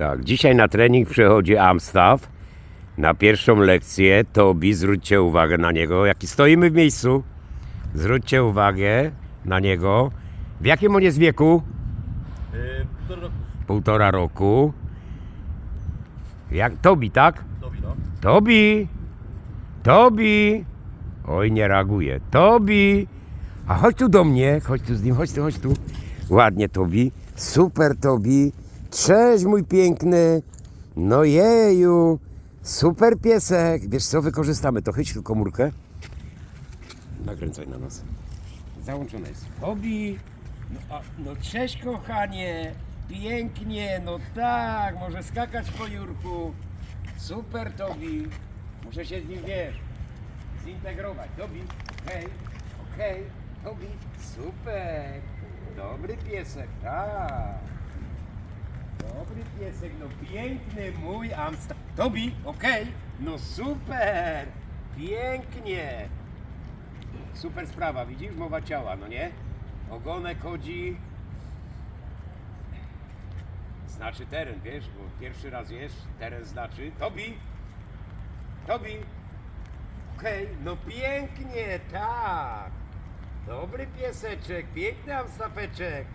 Tak, dzisiaj na trening przychodzi Amstaff na pierwszą lekcję. Tobi, zwróćcie uwagę na niego, jaki stoimy w miejscu. Zwróćcie uwagę na niego. W jakim on jest wieku? Yy, to roku. Półtora roku. Jak Tobi, tak? Dobi, no. Tobi! Tobi! Oj, nie reaguje. Tobi! A chodź tu do mnie, chodź tu z nim, chodź tu, chodź tu. Ładnie, Tobi. Super, Tobi. Cześć, mój piękny. No jeju. Super piesek. Wiesz co, wykorzystamy to. Chyć tu komórkę. Nakręcaj na nas. Załączone jest. Tobi! No, a, no cześć, kochanie. Pięknie, no tak. Może skakać po Jurku. Super, Tobi. Muszę się z nim, wiesz, zintegrować. Tobi, okej, okej, Tobi, super. Dobry piesek, tak. Dobry piesek, no piękny mój Amsterdam. Tobi, okej, no super. Pięknie. Super sprawa, widzisz? Mowa ciała, no nie? Ogonek chodzi. Znaczy teren, wiesz, bo pierwszy raz jest, teren znaczy. Tobi! Tobi! Okej, no pięknie, tak! Dobry pieseczek, piękny amstafeczek.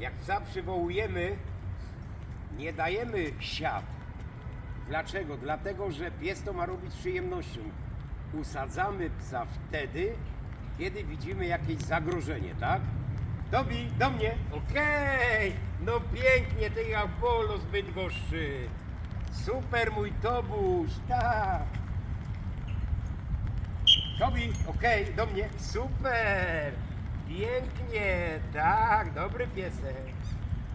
Jak psa przywołujemy, nie dajemy siat. Dlaczego? Dlatego, że pies to ma robić przyjemnością. Usadzamy psa wtedy, kiedy widzimy jakieś zagrożenie, tak? Tobi, do mnie. Okej, no pięknie, ty jak polo z. Super mój Tobuś, tak. Tobi, okej, do mnie. Super, pięknie, tak, dobry piesek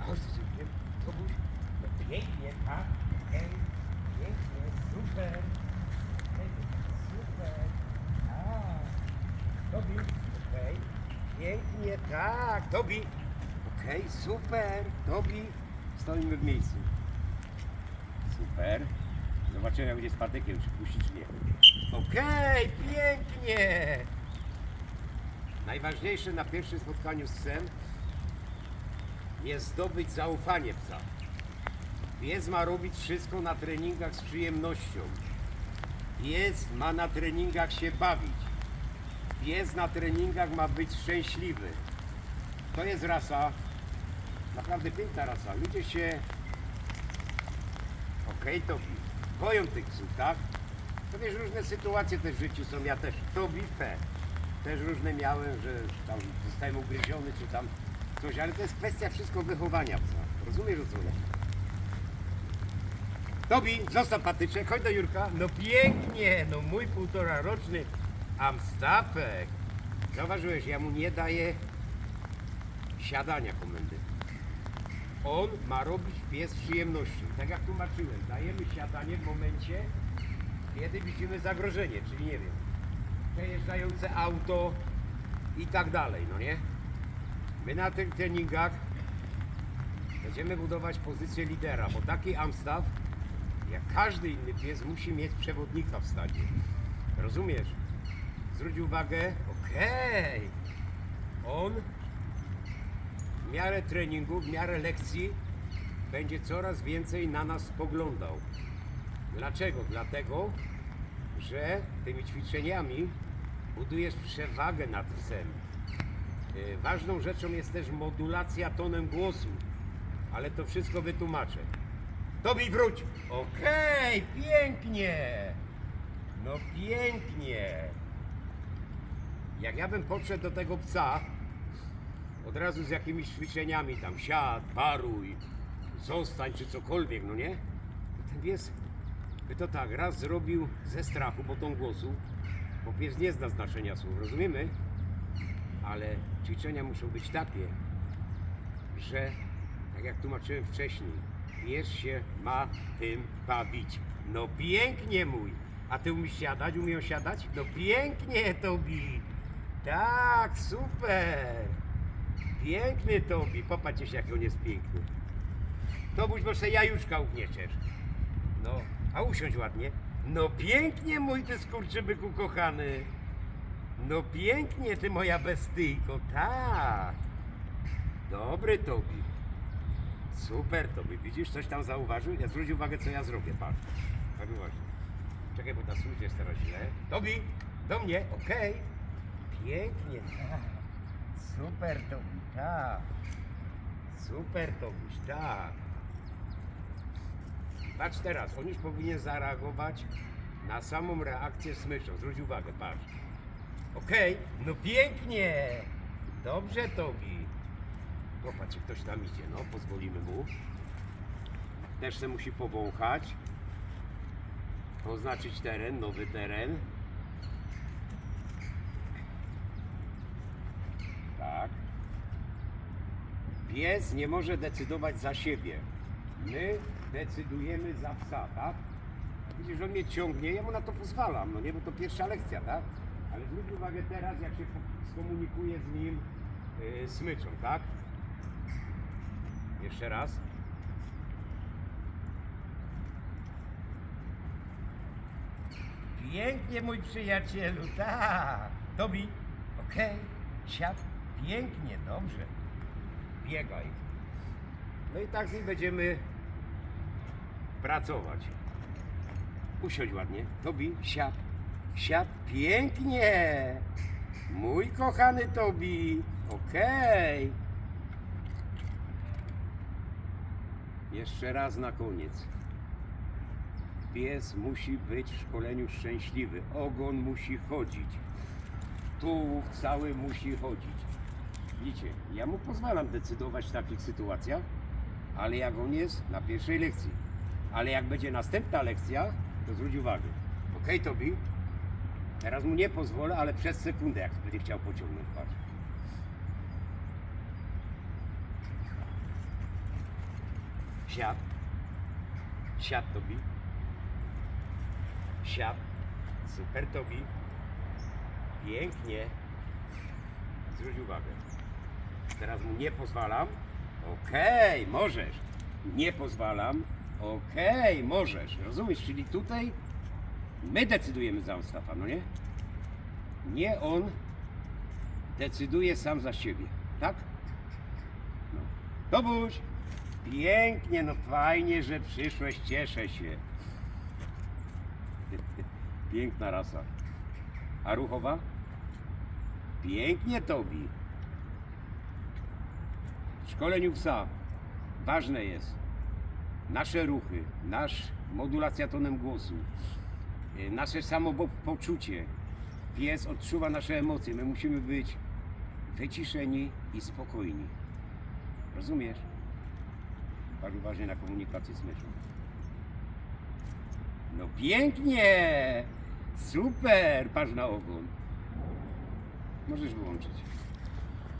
chodź tu szybkiem, Tobuś, no pięknie, tak, okej, pięknie, super. Okej, Super, tak. Tobi, okej. Pięknie, tak. Tobi. Okej, super. Tobi. Stoimy w miejscu. Super. Zobaczymy jak będzie z patykiem, czy puści, czy nie. Okej, pięknie. Najważniejsze na pierwszym spotkaniu z psem jest zdobyć zaufanie psa. Pies ma robić wszystko na treningach z przyjemnością. Pies ma na treningach się bawić. Pies na treningach ma być szczęśliwy. To jest rasa, naprawdę piękna rasa. Ludzie się, okej Tobi, boją tych psów, tak? To wiesz, różne sytuacje też w życiu są, ja też, Tobi, Fe. Też różne miałem, że tam zostałem ugryziony, czy tam coś, ale to jest kwestia wszystko wychowania psa. Rozumiesz o co chodzi? Tobi, zostaw patyczek, chodź do Jurka. No pięknie, no mój półtora roczny Amstafek. Zauważyłeś, ja mu nie daję siadania komendy. On ma robić pies z przyjemnością. Tak jak tłumaczyłem, dajemy siadanie w momencie, kiedy widzimy zagrożenie, czyli nie wiem, przejeżdżające auto i tak dalej, no nie? My na tych treningach będziemy budować pozycję lidera, bo taki Amstaff, jak każdy inny pies, musi mieć przewodnika w stadzie. Rozumiesz? Zwróć uwagę, okej, on w miarę treningu, w miarę lekcji będzie coraz więcej na nas spoglądał. Dlaczego? Dlatego, że tymi ćwiczeniami budujesz przewagę nad psem. Yy, Ważną rzeczą jest też modulacja tonem głosu, ale to wszystko wytłumaczę. Tobi, wróć! Okej, pięknie! No pięknie! Jak ja bym podszedł do tego psa, od razu z jakimiś ćwiczeniami, tam siad, paruj, zostań czy cokolwiek, no nie? Ten pies by to tak raz zrobił ze strachu, bo tą głosu, bo pies nie zna znaczenia słów, rozumiemy? Ale ćwiczenia muszą być takie, że tak jak tłumaczyłem wcześniej, pies się ma tym bawić. No pięknie mój! A ty umiesz siadać? Umieją siadać? No pięknie, Tobi! Tak, super! Piękny Tobi! Popatrzcie się, jak on jest piękny. Tobuś, bo sobie jajuszka ugnieciesz. No, a usiądź ładnie. No pięknie, mój ty skurczybyku kochany. No pięknie, ty moja bestyjko, tak. Dobry Tobi. Super, to by widzisz, coś tam zauważył? Ja zwróć uwagę, co ja zrobię, patrz. Tak uważaj. Czekaj, bo ta słódź jest teraz źle. Tobi, do mnie, okej. Pięknie. Super, Tobi, tak. Super, Tobiś, tak. Patrz teraz, on już powinien zareagować na samą reakcję smyczą. Zwróć uwagę, patrz. Okej, no pięknie. Dobrze, Tobi. Popatrz, ktoś tam idzie, no, pozwolimy mu. Też se musi powąchać. Oznaczyć teren, nowy teren. Tak. Pies nie może decydować za siebie. My decydujemy za psa, tak? Widzisz, on mnie ciągnie, ja mu na to pozwalam, no nie, bo to pierwsza lekcja, tak? Ale zwróć uwagę teraz, jak się skomunikuję z nim yy, smyczą, tak? Jeszcze raz. Pięknie, mój przyjacielu, tak. Tobi, okej, siad, pięknie, dobrze. Biegaj. No i tak z nim będziemy pracować. Usiądź ładnie. Tobi, siad, siad, pięknie. Mój kochany Tobi, okej. Jeszcze raz na koniec. Pies musi być w szkoleniu szczęśliwy. Ogon musi chodzić. Tułów cały musi chodzić. Widzicie, ja mu pozwalam decydować w takich sytuacjach, ale jak on jest na pierwszej lekcji. Ale jak będzie następna lekcja, to zwróć uwagę. Okej, Tobi? Teraz mu nie pozwolę, ale przez sekundę, jak będzie chciał pociągnąć. Patrz. Siad. Siad, Tobi. Siad. Super, Tobi. Pięknie. Zwróć uwagę. Teraz mu nie pozwalam. Okej, możesz. Nie pozwalam. Okej, możesz. Rozumiesz? Czyli tutaj my decydujemy za Mustafa, no nie? Nie on decyduje sam za siebie, tak? No. Tobuś! Pięknie, no fajnie, że przyszłeś, cieszę się. Piękna rasa. A ruchowa? Pięknie, Tobi. W szkoleniu psa ważne jest nasze ruchy, nasz modulacja tonem głosu, y, nasze samopoczucie. Pies odczuwa nasze emocje. My musimy być wyciszeni i spokojni. Rozumiesz? Bardzo uważnie na komunikację z myszą. No pięknie! Super! Patrz na ogon. Możesz wyłączyć.